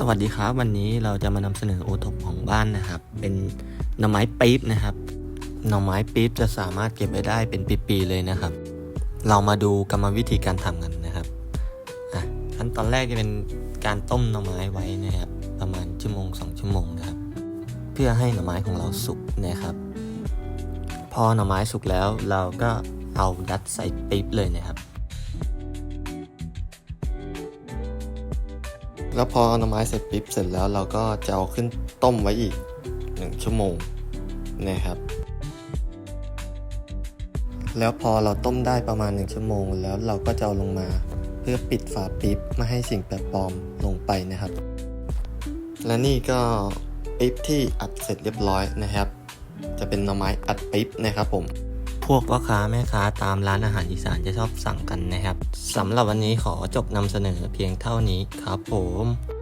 สวัสดีครับ วันนี้เราจะมานำเสนอโอทบของบ้านนะครับ เป็นหน่อไม้ปี๊บนะครับ หน่อไม้ปี๊บจะสามารถเก็บไว้ได้เป็นปีๆเลยนะครับ เรามาดูกรรมวิธีการทำกันนะครับอะขั้นตอนแรกจะเป็นการต้มหน่อไม้ไว้นะครับ ประมาณชั่วโมงสองชั่วโมงนะครับ เพื่อให้หน่อไม้ของเราสุกนะครับ พอหน่อไม้สุกแล้วเราก็เอายัดใส่ปี๊บเลยนะครับ แล้วพอหน่อไม้เสร็จปิ๊บเสร็จแล้วเราก็จะเอาขึ้นต้มไว้อีกหนึ่งชั่วโมงนะครับ แล้วพอเราต้มได้ประมาณหนึ่งชั่วโมง แล้วเราก็จะเอาลงมา เพื่อปิดฝาปิ๊บไม่ให้สิ่งแปลกปลอมลงไปนะครับ และนี่ก็ปิ๊บที่อัดเสร็จเรียบร้อยนะครับ จะเป็นหน่อไม้อัดปิ๊บนะครับผม พวกพ่อค้าแม่ค้าตามร้านอาหารอีสานจะชอบสั่งกันนะครับสำหรับวันนี้ขอจบนำเสนอเพียงเท่านี้ครับผม